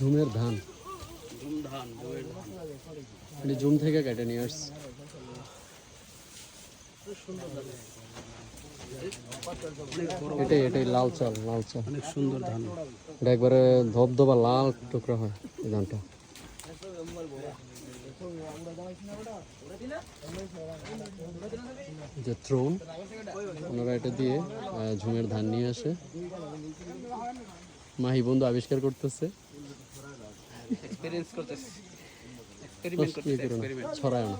ঝুমের ধান। এটি ঝুম থেকে কেটে নিয়ে আসছে। এটাই এটাই লাল চাল লাল চাল। অনেক সুন্দর ধান। এটা একবারে ধবধবা লাল টুকরা হয় এই ধানটা। যে ত্রোন ওনারা এটা দিয়ে ঝুমের ধান নিয়ে আসে। মাহি বন্ধু আবিষ্কার করতেছে। এক্সপেরিয়েন্স করতেছি। এক্সপেরিমেন্ট করতেছি করো না,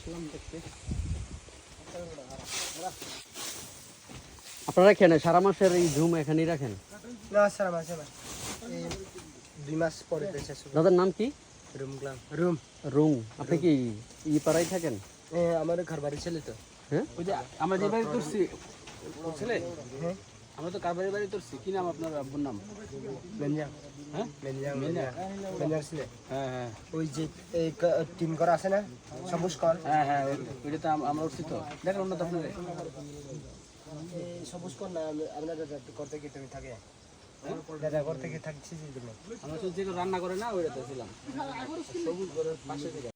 ছড়ায় না আপনারা রাখেন সারা মাসের এই ঝুম এখানেই রাখেন? না আমার স্যার এই দুই মাস পরে দাদার নাম কি? Room glam. রুম। রুং আপনি কি ই পাড়ায় থাকেন? আমার ঘর বাড়ি ছেলে তো। হ্যাঁ? ওই যে আমরা যে বাড়ি তুলছি ছেলে? হ্যাঁ। আমরা তো কারবারি বাড়ি তুলছি কি নাম আপনার আব্বুর নাম? হ্যাঁ? হ্যাঁ হ্যাঁ। ওই যে এই ক- করা আছে না? সবুজ কল হ্যাঁ হ্যাঁ ওইটা তো আমরা উঠছি তো। অন্য তো আপনার সবুজ না করতে কি তুমি থাকে। দাদা করতে কি থাকছি আমরা তো রান্না করে না ওইটা তো ছিলাম। সবুজ ঘরের পাশে